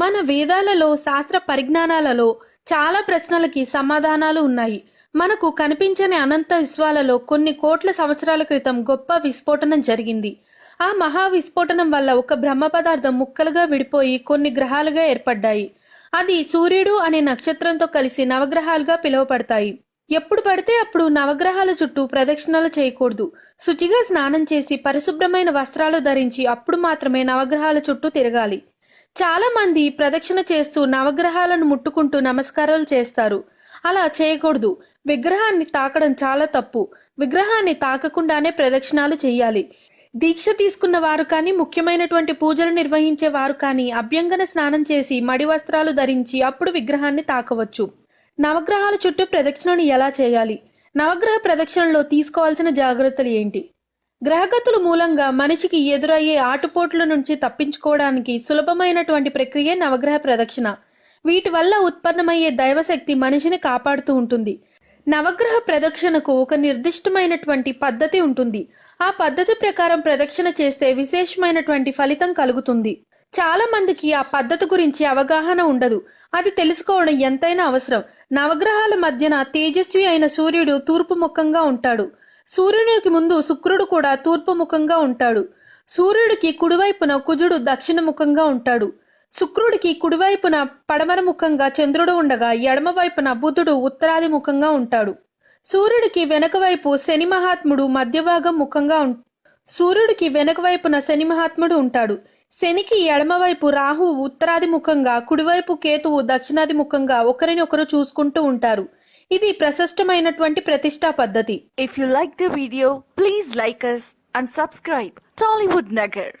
మన వేదాలలో శాస్త్ర పరిజ్ఞానాలలో చాలా ప్రశ్నలకి సమాధానాలు ఉన్నాయి. మనకు కనిపించని అనంత విశ్వాలలో కొన్ని కోట్ల సంవత్సరాల క్రితం గొప్ప విస్ఫోటనం జరిగింది. ఆ మహా విస్ఫోటనం వల్ల ఒక బ్రహ్మ పదార్థం ముక్కలుగా విడిపోయి కొన్ని గ్రహాలుగా ఏర్పడ్డాయి. అది సూర్యుడు అనే నక్షత్రంతో కలిసి నవగ్రహాలుగా పిలువపడతాయి ఎప్పుడు పడితే అప్పుడు నవగ్రహాల చుట్టూ ప్రదక్షిణలు చేయకూడదు. శుచిగా స్నానం చేసి పరిశుభ్రమైన వస్త్రాలు ధరించి అప్పుడు మాత్రమే నవగ్రహాల చుట్టూ తిరగాలి. చాలా మంది ప్రదక్షిణ చేస్తూ నవగ్రహాలను ముట్టుకుంటూ నమస్కారాలు చేస్తారు. అలా చేయకూడదు. విగ్రహాన్ని తాకడం చాలా తప్పు. విగ్రహాన్ని తాకకుండానే ప్రదక్షిణాలు చేయాలి. దీక్ష తీసుకున్న వారు కానీ ముఖ్యమైనటువంటి పూజలు నిర్వహించే వారు కానీ అభ్యంగన స్నానం చేసి మడి వస్త్రాలు ధరించి అప్పుడు విగ్రహాన్ని తాకవచ్చు. నవగ్రహాల చుట్టూ ప్రదక్షిణను ఎలా చేయాలి? నవగ్రహ ప్రదక్షిణలో తీసుకోవాల్సిన జాగ్రత్తలు ఏంటి? గ్రహగతుల మూలంగా మనిషికి ఎదురయ్యే ఆటుపోట్ల నుంచి తప్పించుకోవడానికి సులభమైనటువంటి ప్రక్రియ నవగ్రహ ప్రదక్షిణ. వీటి వల్ల ఉత్పన్నమయ్యే దైవశక్తి మనిషిని కాపాడుతూ ఉంటుంది. నవగ్రహ ప్రదక్షిణకు ఒక నిర్దిష్టమైనటువంటి పద్ధతి ఉంటుంది. ఆ పద్ధతి ప్రకారం ప్రదక్షిణ చేస్తే విశేషమైనటువంటి ఫలితం కలుగుతుంది. చాలా మందికి ఆ పద్ధతి గురించి అవగాహన ఉండదు. అది తెలుసుకోవడం ఎంతైనా అవసరం. నవగ్రహాల మధ్యన తేజస్వి అయిన సూర్యుడు తూర్పు ముఖంగా ఉంటాడు. సూర్యునికి ముందు శుక్రుడు కూడా తూర్పు ముఖంగా ఉంటాడు. సూర్యుడికి కుడివైపున కుజుడు దక్షిణ ముఖంగా ఉంటాడు. శుక్రుడికి కుడివైపున పడమర ముఖంగా చంద్రుడు ఉండగా ఎడమవైపున బుధుడు ఉత్తరాది ముఖంగా ఉంటాడు. సూర్యుడికి వెనక వైపు శని మహాత్ముడు మధ్యభాగం ముఖంగా సూర్యుడికి వెనక వైపున శని మహాత్ముడు ఉంటాడు. శనికి ఎడమవైపు రాహువు ఉత్తరాది ముఖంగా కుడివైపు కేతువు దక్షిణాది ముఖంగా ఒకరినొకరు చూసుకుంటూ ఉంటారు. ఇది ప్రశస్తమైనటువంటి ప్రతిష్టా పద్ధతి. If you like the video please like us and subscribe Tollywood Nagar